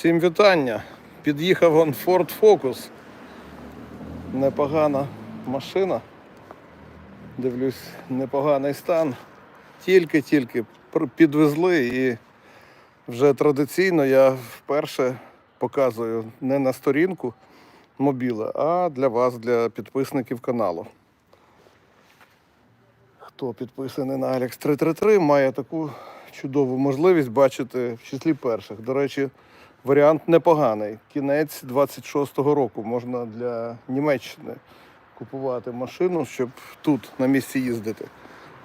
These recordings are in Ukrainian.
Всім вітання. Під'їхав он Ford Focus. Непогана машина. Дивлюсь, непоганий стан. Тільки-тільки підвезли і вже традиційно я вперше показую не на сторінку мобіла, а для вас, для підписників каналу. Хто підписаний на Alex 333, має таку чудову можливість бачити в числі перших. До речі, варіант непоганий. Кінець 26-го року можна для Німеччини купувати машину, щоб тут на місці їздити.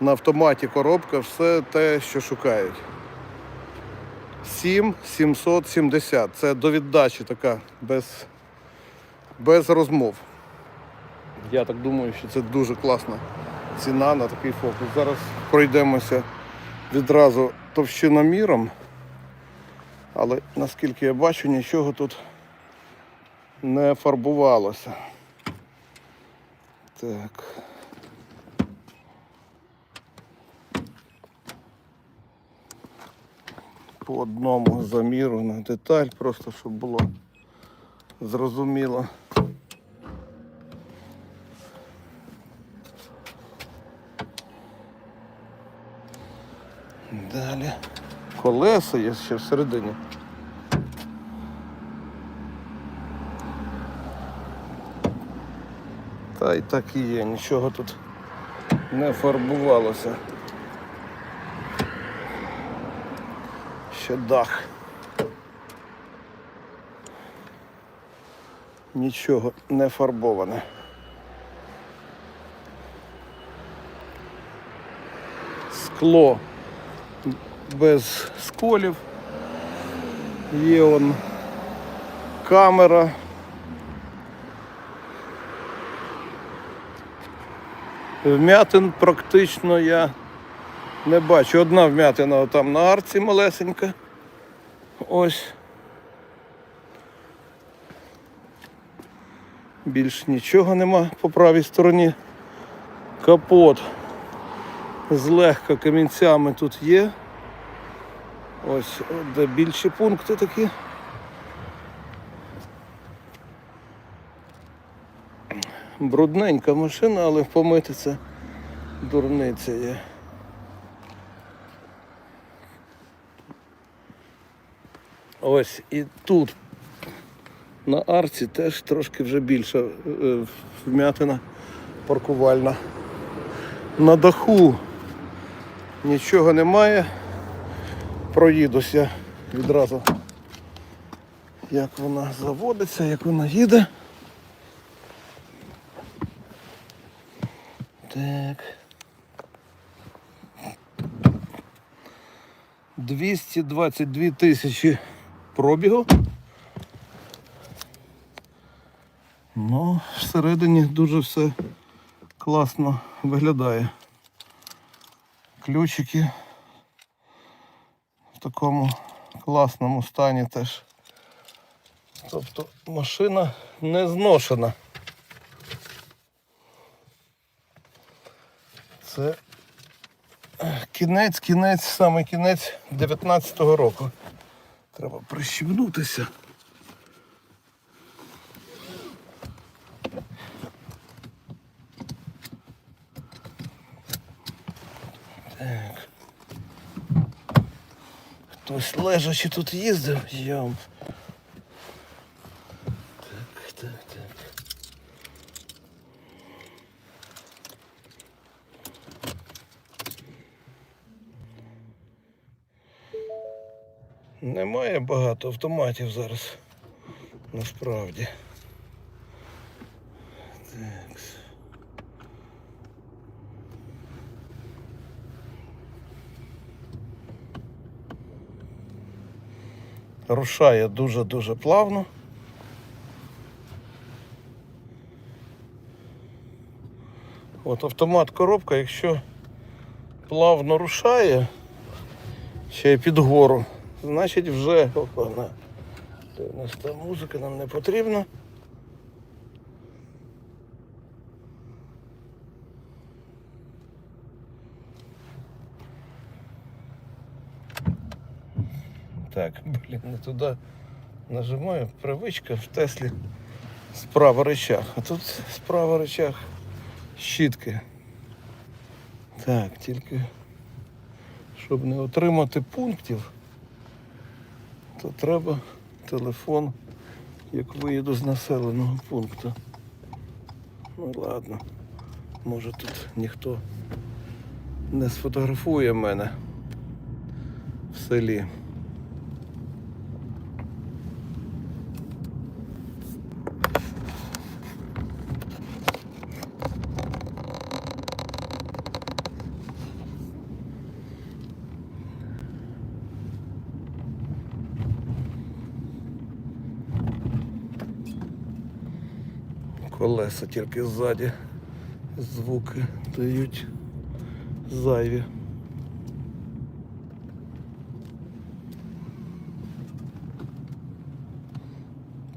На автоматі коробка, все те, що шукають. 7770. Це до віддачі така, без, без розмов. Я так думаю, що це дуже класна ціна на такий фокус. Зараз пройдемося відразу товщиноміром, але наскільки я бачу, нічого тут не фарбувалося. Так. По одному заміру на деталь, просто щоб було зрозуміло. Далі. Колеса є ще всередині. Та й так і є, нічого тут не фарбувалося. Ще дах. Нічого не фарбоване. Скло без сколів. Є он камера. Вмятин практично я не бачу. Одна вмятина там на арці малесенька. Ось. Більш нічого нема по правій стороні. Капот злегка камінцями тут є. Ось де більші пункти такі. Брудненька машина, але помити це дурниця є. Ось і тут на арці теж трошки вже більша е, вмятина паркувальна. На даху нічого немає. Проїдуся відразу, як вона заводиться, як вона їде. Так. 222 тисячі пробігу. Ну, всередині дуже все класно виглядає. Ключики в такому класному стані теж. Тобто машина не зношена. Це кінець, кінець, саме кінець 19-го року. Треба прищібнутися. Так. Хтось лежачи тут їздив, йом. Так, так, так. Немає багато автоматів зараз. Насправді. Так. Рушає дуже-дуже плавно. От автомат коробка, якщо плавно рушає, ще й під гору, значить вже опана. Це у нас та музика нам не потрібна. Так, блін, не туди Нажимаю, привичка в Теслі справа речах. А тут справа речах щітки. Так, тільки щоб не отримати пунктів, то треба телефон, як виїду з населеного пункту. Ну ладно, може тут ніхто не сфотографує мене в селі. Колеса тільки ззаді звуки дають зайві.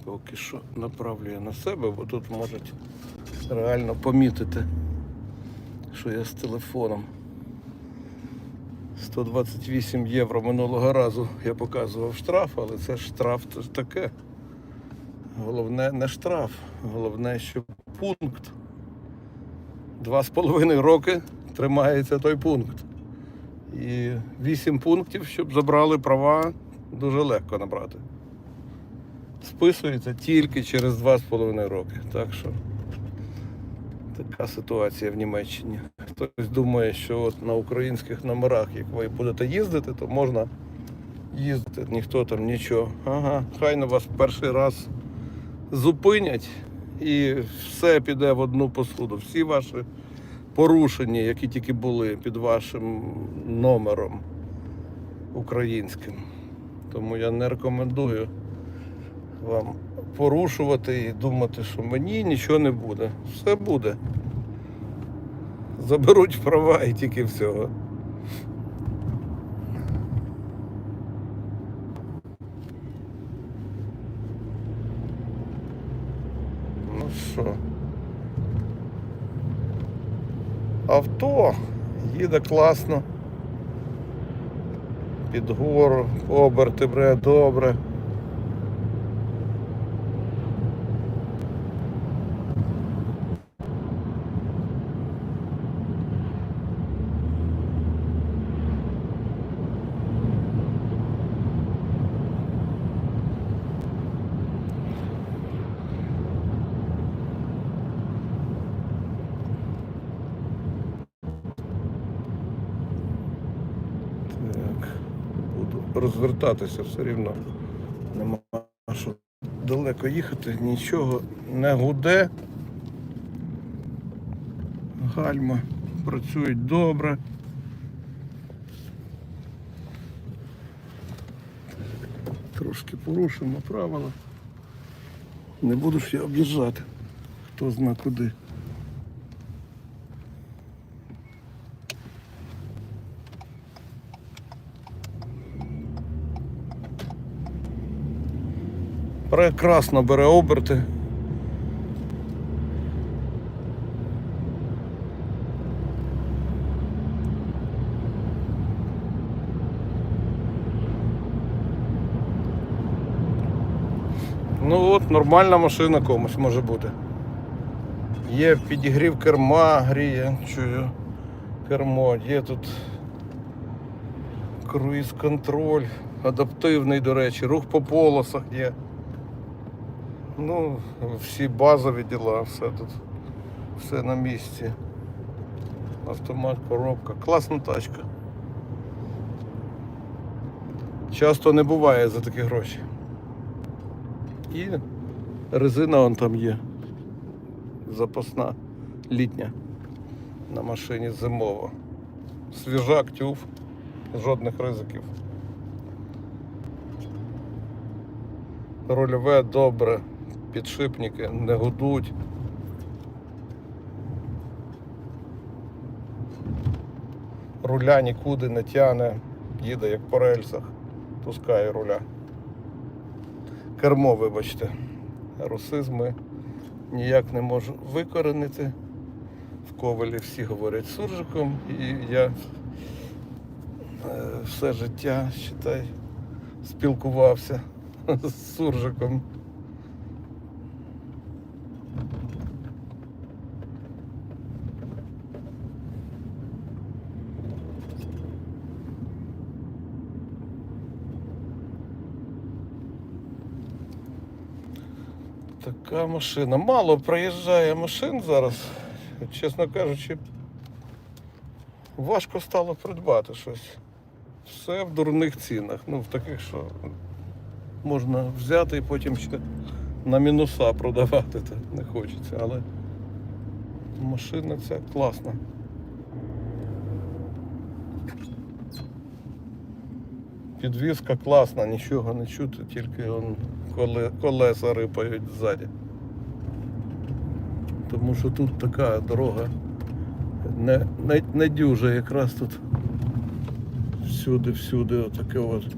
Поки що направлю я на себе, бо тут можуть реально помітити, що я з телефоном. 128 євро минулого разу я показував штраф, але це штраф це ж таке. Головне не штраф, головне, що пункт. Два з половиною роки тримається той пункт. І вісім пунктів, щоб забрали права, дуже легко набрати. Списується тільки через два з половиною роки. Так що така ситуація в Німеччині. Хтось думає, що от на українських номерах, як ви будете їздити, то можна їздити, ніхто там нічого. Ага, хай на вас перший раз зупинять і все піде в одну посуду. Всі ваші порушення, які тільки були під вашим номером українським. Тому я не рекомендую вам порушувати і думати, що мені нічого не буде. Все буде. Заберуть права і тільки всього. Що? Авто їде класно. Під гору, оберти бре добре. Так, буду розвертатися все рівно. Нема що далеко їхати, нічого не гуде. Гальма працюють добре. Трошки порушимо правила. Не буду ж я об'їжджати. Хто зна куди. Прекрасно бере оберти. Ну от, нормальна машина комусь може бути. Є підігрів керма, гріє, чую кермо, є тут круїз-контроль, адаптивний, до речі, рух по полосах є. Ну, всі базові діла, все тут, все на місці. Автомат, коробка. Класна тачка. Часто не буває за такі гроші. І резина вон там є. Запасна, літня. На машині зимова. Свіжак, тюф, жодних ризиків. Рульове добре, підшипники не гудуть. Руля нікуди не тяне, їде як по рельсах, пускає руля. Кермо, вибачте, русизми ніяк не можу викоренити. В ковалі всі говорять суржиком, і я е, все життя, считай, спілкувався з суржиком. Така машина. Мало проїжджає машин зараз. Чесно кажучи, важко стало придбати щось. Все в дурних цінах. Ну, в таких, що можна взяти і потім ще на мінуса продавати. Не хочеться, але машина ця класна. Підвізка класна, нічого не чути, тільки он колеса рипають ззаді. Тому що тут така дорога не, не, не дюжа, якраз тут всюди-всюди отаке от.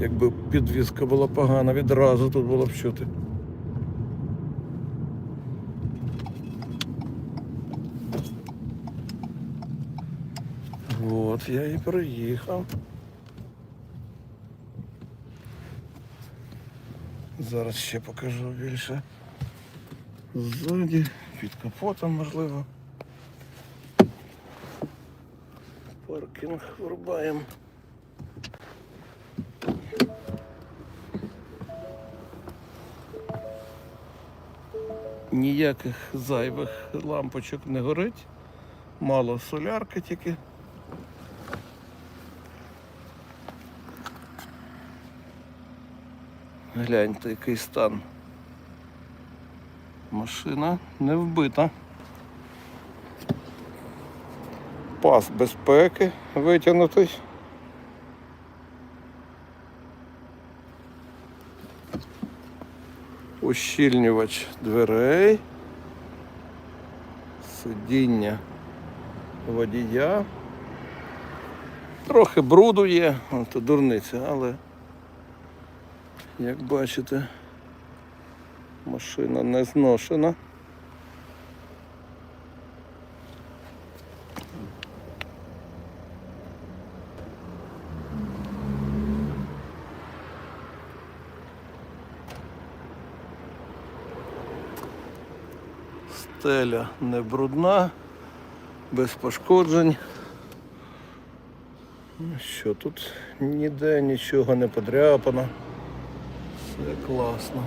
Якби підвізка була погана, відразу тут було б чути. От, я і приїхав. Зараз ще покажу більше. Ззаді, під капотом можливо. Паркінг врубаємо. Ніяких зайвих лампочок не горить. Мало солярки тільки. Гляньте, який стан. Машина не вбита. Пас безпеки витягнутий. Ущільнювач дверей. Сидіння водія. Трохи бруду є, то дурниця, але як бачите, машина не зношена. Стеля не брудна, без пошкоджень. Що тут ніде нічого не подряпано. Все класно.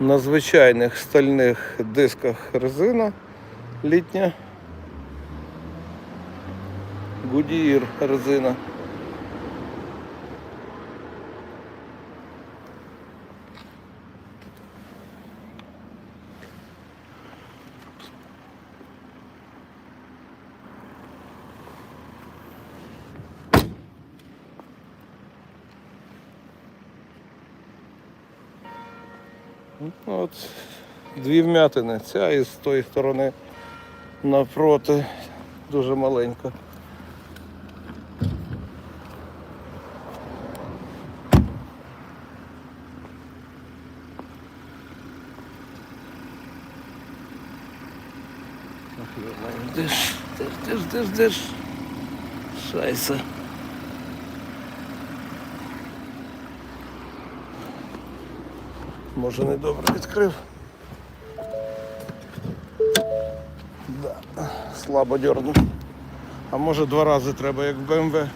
На звичайних стальних дисках резина літня. Гудіїр резина. Ну, От дві вмятини. Ця і з тої сторони навпроти дуже маленька. Ж, де ж, де ж? Шайса. Може не добре відкрив. Слабо дернув. А може два рази треба, як в БМВ.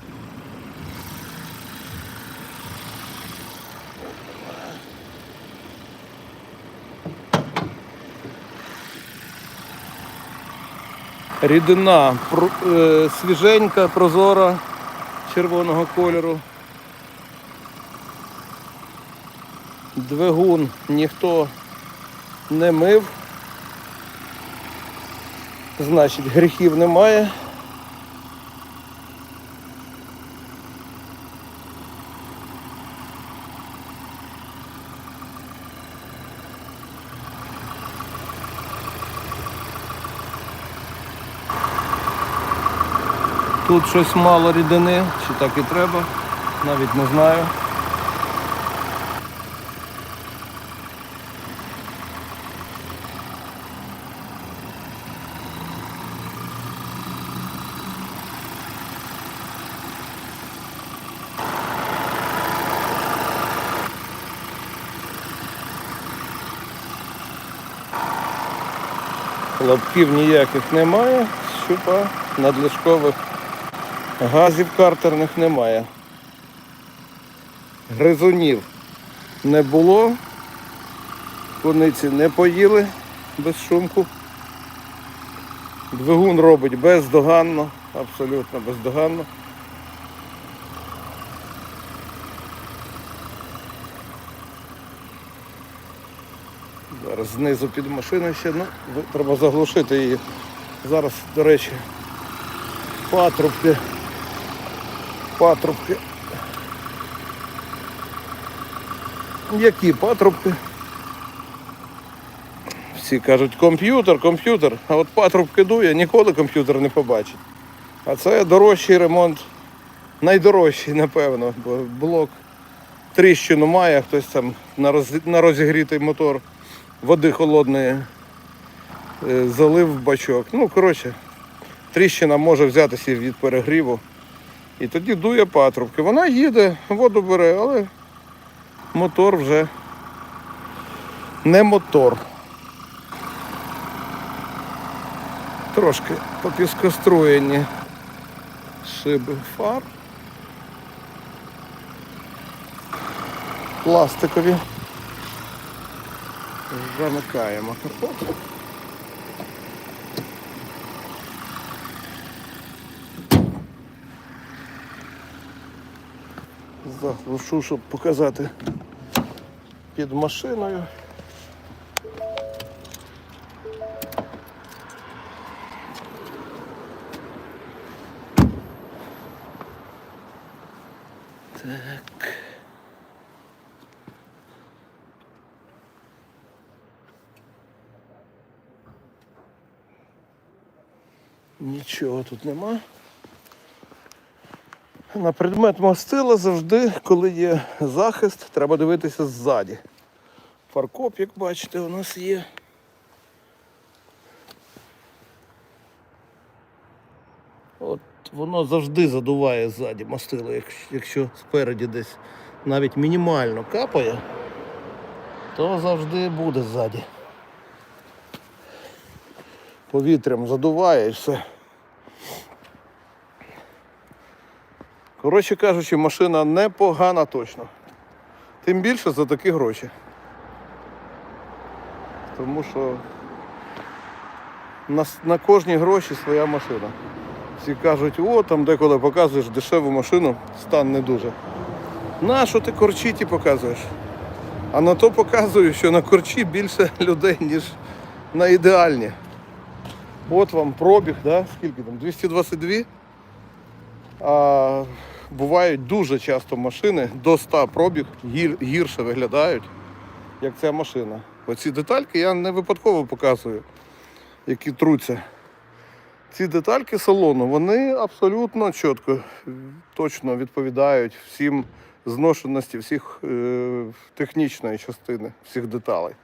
Рідина е, свіженька, прозора, червоного кольору. Двигун ніхто не мив. Значить, гріхів немає. Тут щось мало рідини, чи так і треба, навіть не знаю. Лапків ніяких немає, щупа надлишкових газів картерних немає. Гризунів не було. Куниці не поїли без шумку. Двигун робить бездоганно, абсолютно бездоганно. Зараз знизу під машиною ще, ну, треба заглушити її. Зараз, до речі, патрубки. Патрубки. Які патрубки? Всі кажуть, комп'ютер, комп'ютер, а от патрубки дує, ніколи комп'ютер не побачить. А це дорожчий ремонт, найдорожчий, напевно, бо блок тріщину має, хтось там на розігрітий мотор води холодної е, залив в бачок. Ну, коротше, тріщина може взятися від перегріву. І тоді дує патрубки. Вона їде, воду бере, але мотор вже не мотор. Трошки попіскостроєні шиби фар. Пластикові. Замикаємо капот. Заглушу, щоб показати під машиною. Так. Нічого тут нема. На предмет мастила завжди, коли є захист, треба дивитися ззаді. Фаркоп, як бачите, у нас є. От воно завжди задуває ззаді мастило, якщо, спереді десь навіть мінімально капає, то завжди буде ззаді. Повітрям задуває і все. Коротше кажучи, машина непогана точно. Тим більше за такі гроші. Тому що на, на кожні гроші своя машина. Всі кажуть, о, там деколи показуєш дешеву машину, стан не дуже. На що ти корчі показуєш? А на то показую, що на корчі більше людей, ніж на ідеальні. От вам пробіг, да? скільки там? 222. А, бувають дуже часто машини до 100 пробіг гір, гірше виглядають, як ця машина. Оці детальки я не випадково показую, які труться. Ці детальки салону, вони абсолютно чітко, точно відповідають всім зношеності, всіх е, технічної частини, всіх деталей.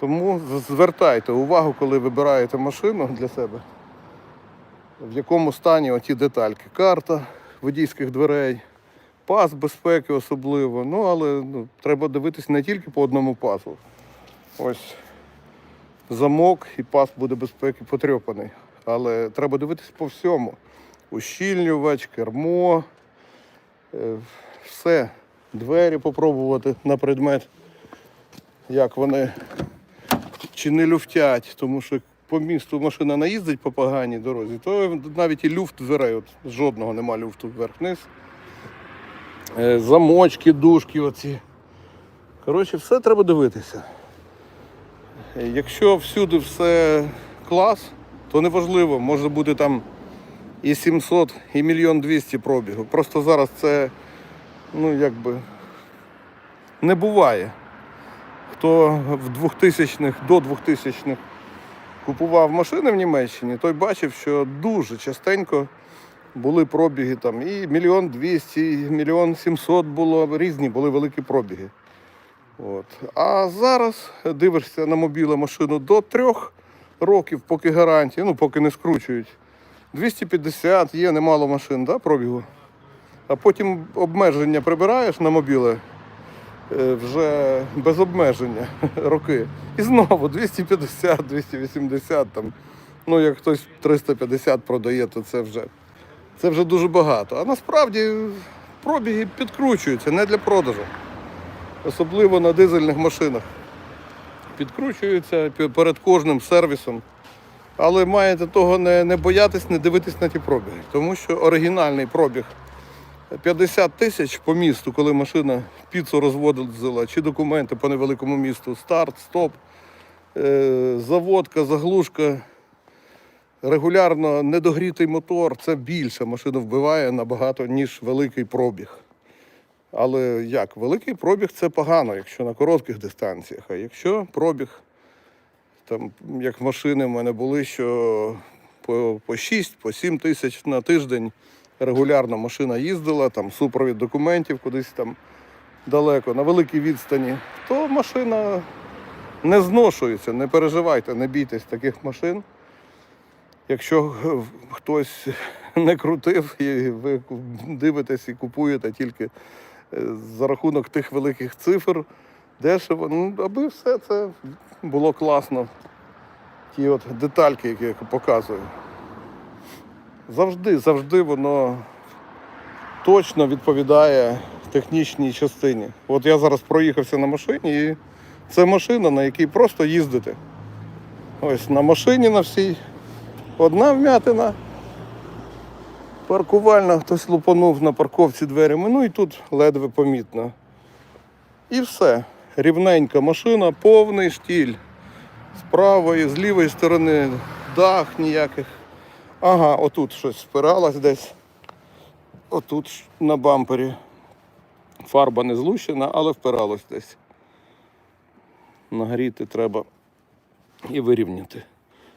Тому звертайте увагу, коли вибираєте машину для себе, в якому стані оті детальки. Карта водійських дверей, пас безпеки особливо. Ну, але ну, треба дивитись не тільки по одному пасу. Ось замок і пас буде безпеки потрьопаний. Але треба дивитись по всьому. Ущільнювач, кермо, е, все. Двері попробувати на предмет, як вони чи не люфтять, тому що по місту машина наїздить по поганій дорозі, то навіть і люфт дверей, от жодного нема люфту вверх-вниз. Е, Замочки, дужки оці. Коротше, все треба дивитися. Е, Якщо всюди все клас, то неважливо, може бути там і 700, і мільйон 200 пробігу. Просто зараз це, ну якби, не буває хто в 2000-х, до 2000-х купував машини в Німеччині, той бачив, що дуже частенько були пробіги там і мільйон двісті, і мільйон сімсот було, різні були великі пробіги. От. А зараз дивишся на мобіле машину до трьох років, поки гарантія, ну поки не скручують. 250 є немало машин, да, пробігу. А потім обмеження прибираєш на мобіле вже без обмеження роки. І знову 250, 280 там. Ну, як хтось 350 продає, то це вже, це вже дуже багато. А насправді пробіги підкручуються не для продажу. Особливо на дизельних машинах. Підкручуються перед кожним сервісом. Але маєте того не, не боятись, не дивитись на ті пробіги. Тому що оригінальний пробіг 50 тисяч по місту, коли машина піцу розводила, чи документи по невеликому місту, старт, стоп, е, заводка, заглушка, регулярно недогрітий мотор, це більше машину вбиває набагато, ніж великий пробіг. Але як? Великий пробіг це погано, якщо на коротких дистанціях. А якщо пробіг, там, як машини в мене були, що по, по 6, по 7 тисяч на тиждень регулярно машина їздила, там супровід документів кудись там далеко, на великій відстані, то машина не зношується, не переживайте, не бійтесь таких машин. Якщо хтось не крутив, і ви дивитесь і купуєте тільки е, за рахунок тих великих цифр, дешево, ну, аби все це було класно. Ті от детальки, які я показую. Завжди, завжди воно точно відповідає технічній частині. От я зараз проїхався на машині, і це машина, на якій просто їздити. Ось на машині на всій. Одна вмятина. Паркувальна, хтось лупанув на парковці дверями, ну і тут ледве помітно. І все. Рівненька машина, повний штіль. З правої, з лівої сторони дах ніяких. Ага, отут щось спиралось десь. Отут на бампері. Фарба не злущена, але впиралось десь. Нагріти треба і вирівняти.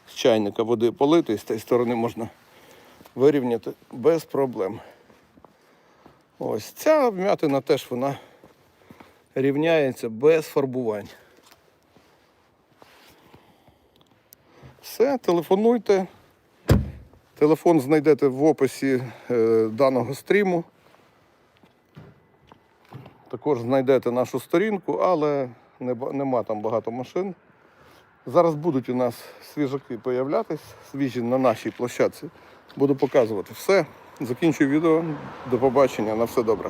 З чайника води полити, з тієї сторони можна вирівняти без проблем. Ось ця вмятина теж вона рівняється без фарбувань. Все, телефонуйте. Телефон знайдете в описі е, даного стріму. Також знайдете нашу сторінку, але нема там багато машин. Зараз будуть у нас свіжаки появлятись, свіжі на нашій площадці. Буду показувати все. Закінчую відео. До побачення. На все добре.